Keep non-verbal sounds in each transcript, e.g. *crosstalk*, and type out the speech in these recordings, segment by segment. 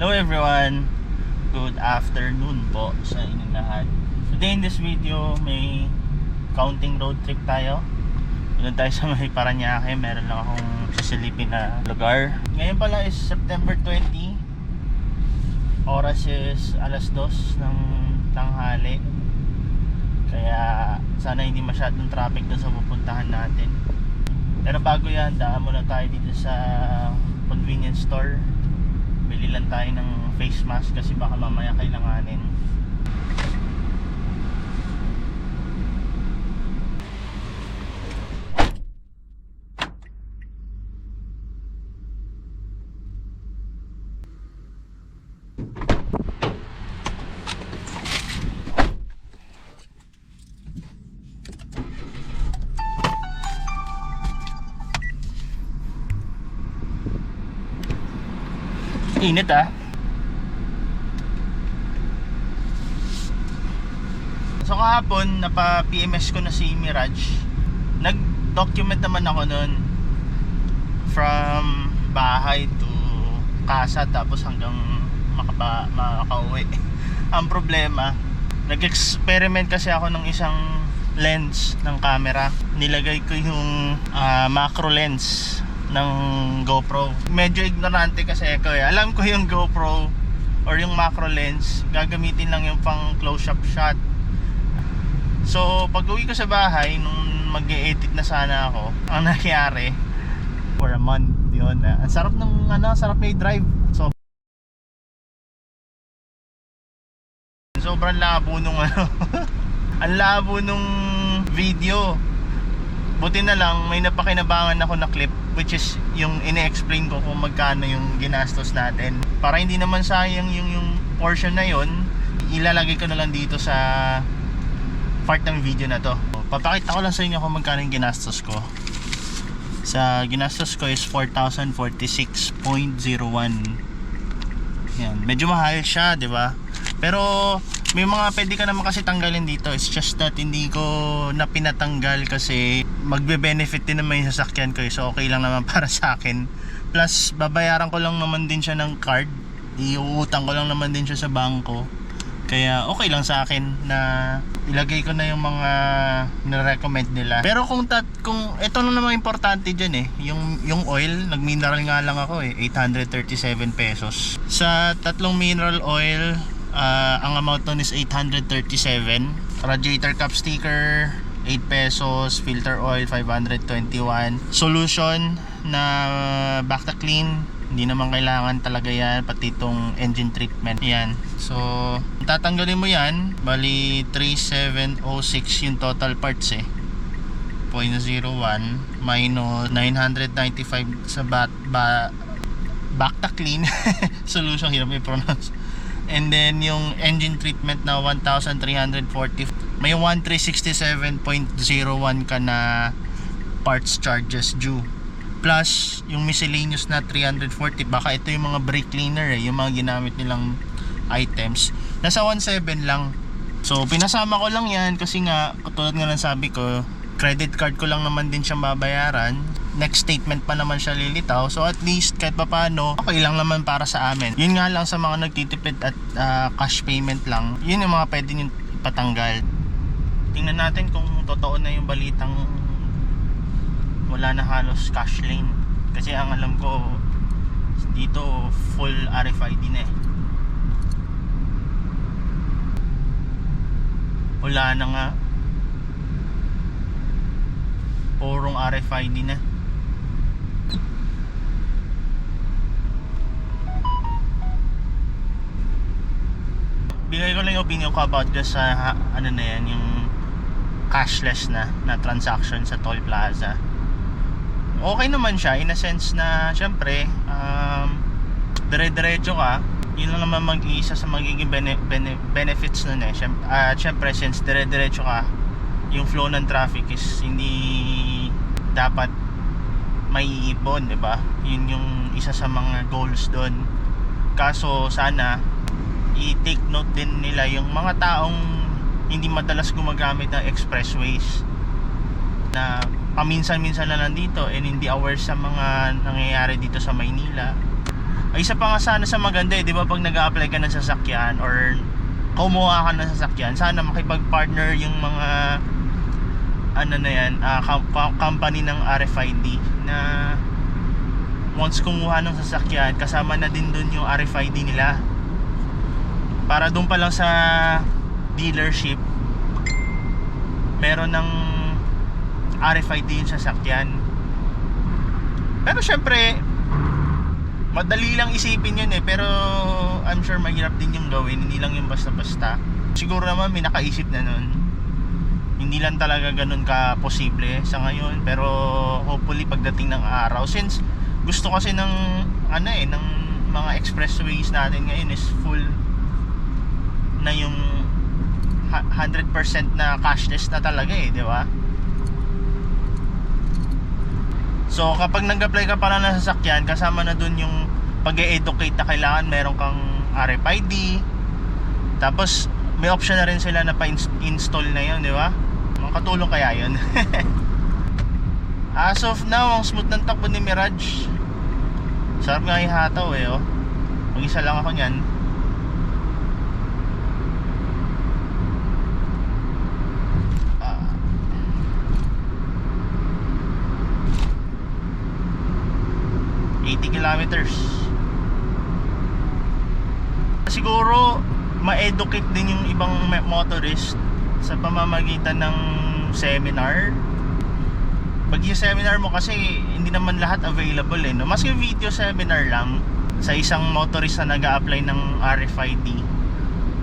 Hello everyone! Good afternoon po sa inyong lahat. Today in this video, may counting road trip tayo. Doon tayo sa may Paranaque, meron lang akong sisilipin na lugar. Ngayon pala is September 20. Oras is alas 2 ng tanghali. Kaya sana hindi masyadong traffic doon sa pupuntahan natin. Pero bago yan, daan muna tayo dito sa convenience store. Bili lang tayo ng face mask kasi baka mamaya kailanganin. Init ah. So kahapon, napa-PMS ko na si Mirage. Nag-document naman ako nun from bahay to casa tapos hanggang makapa, makauwi. *laughs* Ang problema, nag-experiment kasi ako ng isang lens ng camera. Nilagay ko yung ah, macro lens ng GoPro. Medyo ignorante kasi ako eh. Alam ko yung GoPro or yung macro lens, gagamitin lang yung pang close-up shot. So, pag uwi ko sa bahay, nung mag edit na sana ako, ang *laughs* nangyari, for a month, yun. ah, ang sarap ng, ano, sarap may drive. So, sobrang labo nung *laughs* ano, ang labo nung video. Buti na lang, may napakinabangan ako na clip which is yung ine-explain ko kung magkano yung ginastos natin. Para hindi naman sayang yung, yung portion na yon ilalagay ko na lang dito sa part ng video na to. Papakita ko lang sa inyo kung magkano yung ginastos ko. Sa ginastos ko is 4,046.01. Yan, medyo mahal siya, 'di ba? Pero may mga pwede ka naman kasi tanggalin dito. It's just that hindi ko na pinatanggal kasi magbe-benefit din naman yung sasakyan ko. eh. So okay lang naman *laughs* para sa akin. Plus babayaran ko lang naman din siya ng card. Iuutang ko lang naman din siya sa bangko. Kaya okay lang sa akin na ilagay ko na yung mga na-recommend nila. Pero kung tat kung ito na naman importante diyan eh, yung yung oil, nag-mineral nga lang ako eh, 837 pesos. Sa tatlong mineral oil, ah, ang amount nun is 837. Radiator cap sticker 8 pesos, filter oil 521, solution na Bacta Clean hindi naman kailangan talaga yan pati itong engine treatment. Yan. So tatanggalin mo yan bali 3706 yung total parts eh. 0.01 minus 995 sa bat ba Bacta Clean *laughs* solution hirap i-pronounce and then yung engine treatment na 1340 may 1367.01 ka na parts charges due. Plus yung miscellaneous na 340 baka ito yung mga brake cleaner eh yung mga ginamit nilang items. Nasa 17 lang. So pinasama ko lang yan kasi nga katulad nga ng sabi ko credit card ko lang naman din siyang babayaran next statement pa naman siya lilitaw. So at least kahit papano okay lang naman para sa amin. Yun nga lang sa mga nagtitipid at ah, cash payment lang yun yung mga pwede nyo patanggal tingnan natin kung totoo na yung balitang wala na halos cash lane. Kasi ang alam ko dito full RFID na eh. Wala na nga. Purong RFID na bigay ko lang yung opinion ko about just sa ano na yan yung cashless na na transaction sa toll plaza. Okay naman siya in a sense na syempre um, dire-diretso ka yun lang naman mag-iisa sa magiging bene- bene- benefits nun eh. Syempre, at syempre since dire-diretso ka yung flow ng traffic is hindi dapat may iipon di ba? Yun yung isa sa mga goals doon kaso sana i-take note din nila yung mga taong hindi madalas gumagamit ng expressways na paminsan-minsan na lang dito and hindi aware sa mga nangyayari dito sa Maynila Ay, isa pa nga sana sa maganda eh, di ba pag nag apply ka ng sasakyan or kumuha ka ng sasakyan, sana makipag-partner yung mga ano na yan, com- company ng RFID na once kumuha ng sasakyan, kasama na din dun yung RFID nila. Para dun pa lang sa dealership, meron ng RFID yung sasakyan. Pero syempre, madali lang isipin yun eh, pero I'm sure mahirap din yung gawin, hindi lang yung basta-basta. Siguro naman may nakaisip na nun. Hindi lang talaga ganun ka posible sa ngayon, pero hopefully pagdating ng araw since gusto kasi ng ano eh ng mga expressways natin ngayon is full na yung ha- 100% na cashless na talaga eh, di ba? So kapag nag-apply ka para ng sasakyan, kasama na dun yung pag-educate na kailangan meron kang RFID. Tapos may option na rin sila na pa-install na yun, di ba? Makatulong kaya yun. *laughs* As of now, ang smooth ng takbo ni Mirage. Sarap nga ihataw eh, oh. Mag-isa lang ako niyan. Ah. ...80 kilometers. Siguro, ma-educate din yung ibang motorist sa pamamagitan ng seminar pag yung seminar mo kasi hindi naman lahat available eh no? mas yung video seminar lang sa isang motorist na nag apply ng RFID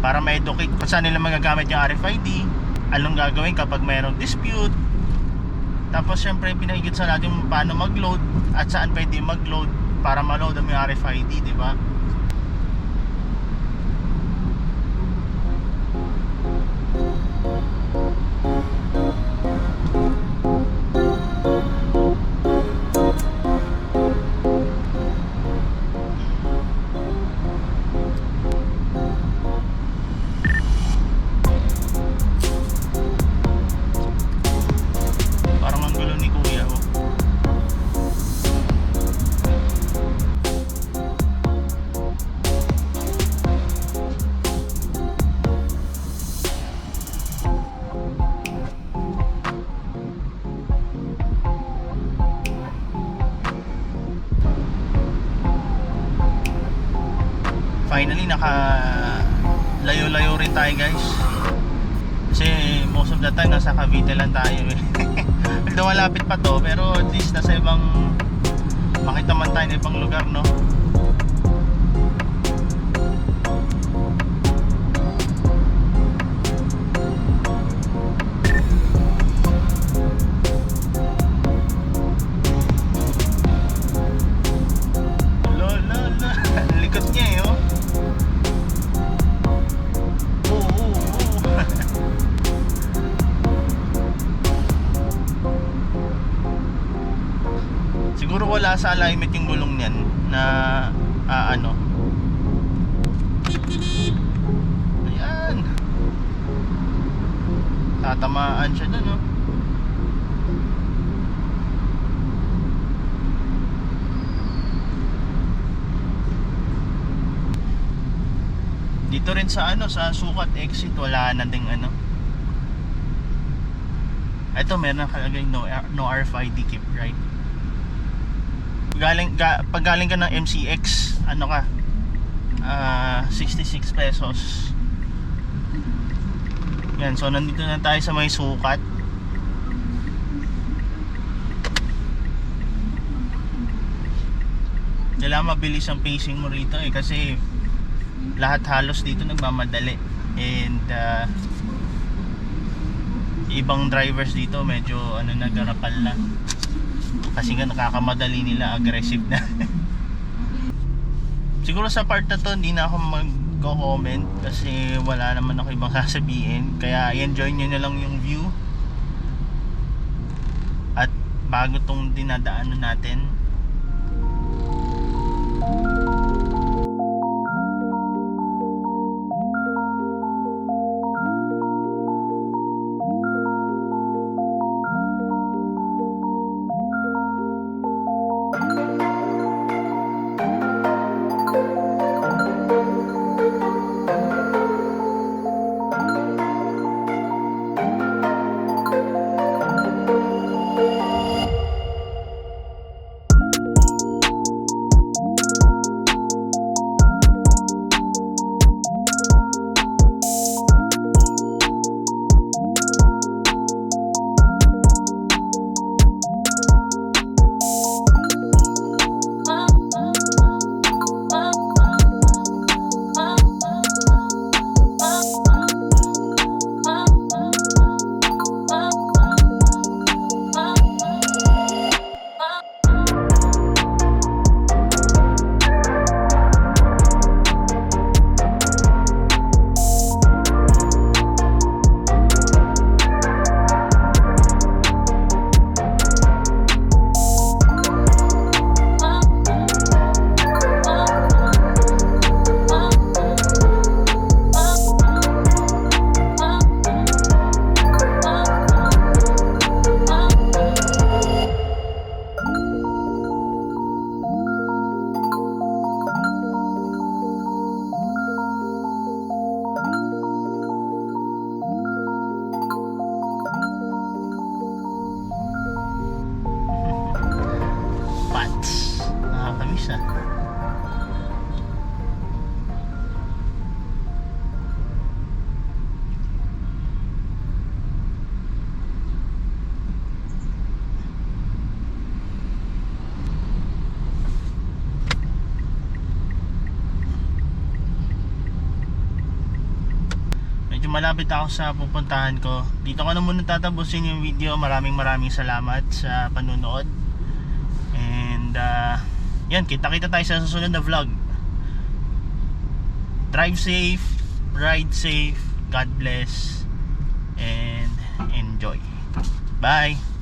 para ma-educate kung saan nila magagamit yung RFID anong gagawin kapag mayroong dispute tapos syempre pinahigit sa natin paano mag-load at saan pwede mag-load para ma-load ang RFID di ba Finally naka layo-layo rin tayo guys. Kasi most of the time nasa Cavite lang tayo eh. *laughs* Although malapit pa to pero at least nasa ibang makita man tayo ng ibang lugar no. Wala sa alignment yung gulong niyan na ah, ano. Ayan. Tatamaan siya dun, oh. Dito rin sa ano, sa sukat exit, wala na ding ano. Ito, meron nakalagay no, no RFID keep right galing ga, pag galing ka ng MCX ano ka? Ah 66 pesos. Yan so nandito na tayo sa may sukat. Kailangan mabilis ang pacing mo rito eh kasi lahat halos dito nagmamadali. And ah, ibang drivers dito medyo ano nagarapal na kasi nga nakakamadali nila aggressive na. *laughs* Siguro sa part na to hindi na ako mag-comment kasi wala naman ako ibang *laughs* sasabihin. Kaya i-enjoy nyo na lang yung view. At bago tong dinadaanan natin medyo malapit ako sa pupuntahan ko. Dito ko na muna tatapusin yung video. Maraming maraming salamat sa panunood and uh, yan kita kita tayo sa susunod na vlog. Drive safe ride safe God bless and enjoy. Bye